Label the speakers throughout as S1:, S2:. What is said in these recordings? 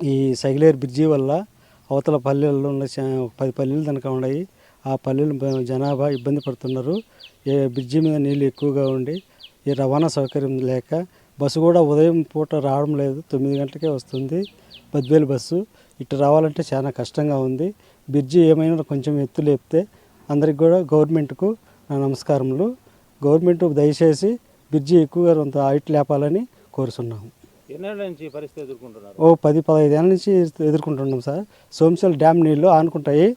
S1: ఈ సైకిలేరు బ్రిడ్జి వల్ల అవతల పల్లెల్లో ఉన్న పది పల్లెలు కనుక ఉన్నాయి ఆ పల్లెలు జనాభా ఇబ్బంది పడుతున్నారు. ఏ బ్రిడ్జి మీద నీళ్ళు ఎక్కువగా ఉండి ఈ రవాణా సౌకర్యం లేక బస్సు కూడా ఉదయం పూట రావడం లేదు. తొమ్మిది గంటలకే వస్తుంది. బద్వేలు బస్సు. ఇటు రావాలంటే చాలా కష్టంగా ఉంది. బ్రిడ్జి ఏమైనా కొంచెం ఎత్తు లేపితే అందరికి కూడా గవర్నమెంట్కు నా నమస్కారములు. గవర్నమెంట్ దయచేసి బ్రిడ్జి ఎక్కువగా కొంత హైట్ లేపాలని కోరుతున్నాము
S2: ఎన్నేళ్ళ నుంచి పరిస్థితి ఎదుర్కొంటున్నారు?
S1: ఓ పది పదహైదు ఏళ్ళ నుంచి ఎదుర్కొంటున్నాం సార్. సోమశల్ డ్యామ్ నీళ్ళు ఆనుకుంటాయి.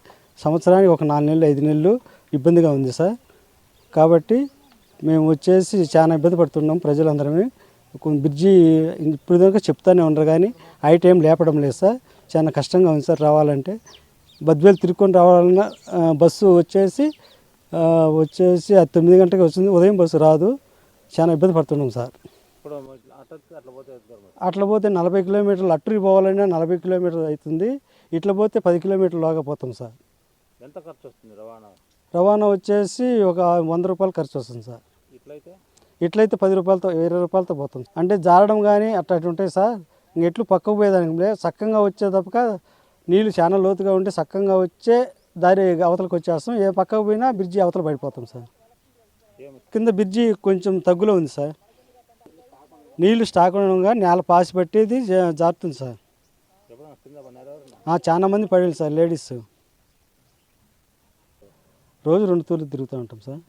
S1: సంవత్సరానికి ఒక నాలుగు నెలలు ఐదు నెలలు ఇబ్బందిగా ఉంది సార్. కాబట్టి మేము వచ్చేసి చాలా ఇబ్బంది పడుతున్నాం ప్రజలందరమే. బ్రిడ్జి ఇప్పుడు దాకా చెప్తానే ఉండరు కానీ ఐ టైం లేపడం లేదు సార్. చాలా కష్టంగా ఉంది సార్ రావాలంటే. బద్వేలు తిరుక్కొని రావాలన్నా బస్సు వచ్చేసి వచ్చేసి తొమ్మిది గంటలకు వచ్చింది. ఉదయం బస్సు రాదు. చాలా ఇబ్బంది పడుతున్నాం సార్.
S2: అట్లా పోతే
S1: నలభై కిలోమీటర్లు అట్టుకి పోవాలన్నా నలభై కిలోమీటర్లు అవుతుంది. ఇట్లా పోతే పది కిలోమీటర్లు లాగా పోతాం సార్.
S2: ఎంత ఖర్చు వస్తుంది రవాణా?
S1: రవాణా వచ్చేసి ఒక వంద రూపాయలు ఖర్చు వస్తుంది సార్.
S2: ఇట్లయితే?
S1: ఇట్లయితే పది రూపాయలతో ఇరవై రూపాయలతో పోతాం. అంటే జారడం కానీ అట్లా ఉంటాయి సార్. ఇంక ఎట్లు పక్కకు పోయేదానికి లే చక్కగా వచ్చే తప్పక నీళ్ళు చాలా లోతుగా ఉంటే చక్కగా వచ్చే దారి అవతలకు వచ్చేస్తాం. ఏ పక్కకు పోయినా బ్రిడ్జి అవతల పడిపోతాం సార్. కింద బ్రిడ్జి కొంచెం తగ్గులో ఉంది సార్. నీళ్ళు స్టాక్ ఉండగా నేల పాసి పట్టేది జా- జారుతుంది సార్. చాలా మంది పడేది సార్ లేడీస్. రోజు రెండు తూర్లు తిరుగుతూ ఉంటాం సార్.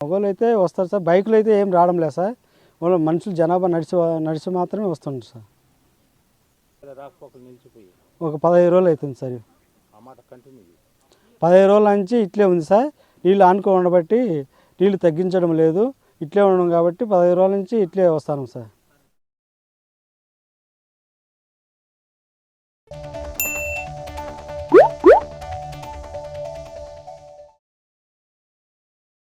S1: మగవాళ్ళు అయితే వస్తారు సార్ బైకులు అయితే ఏం రావడం లేదు సార్. వాళ్ళు మనుషులు జనాభా నడిచి నడిచి మాత్రమే వస్తుంటారు సార్. ఒక పదహైదు రోజులు అవుతుంది సార్. పదహైదు రోజుల నుంచి ఇట్లే ఉంది సార్. నీళ్ళు ఆనుకో ఉండబట్టి నీళ్ళు తగ్గించడం లేదు. ఇట్లే ఉండడం కాబట్టి పదహైదు రోజుల నుంచి ఇట్లే వస్తాను సార్.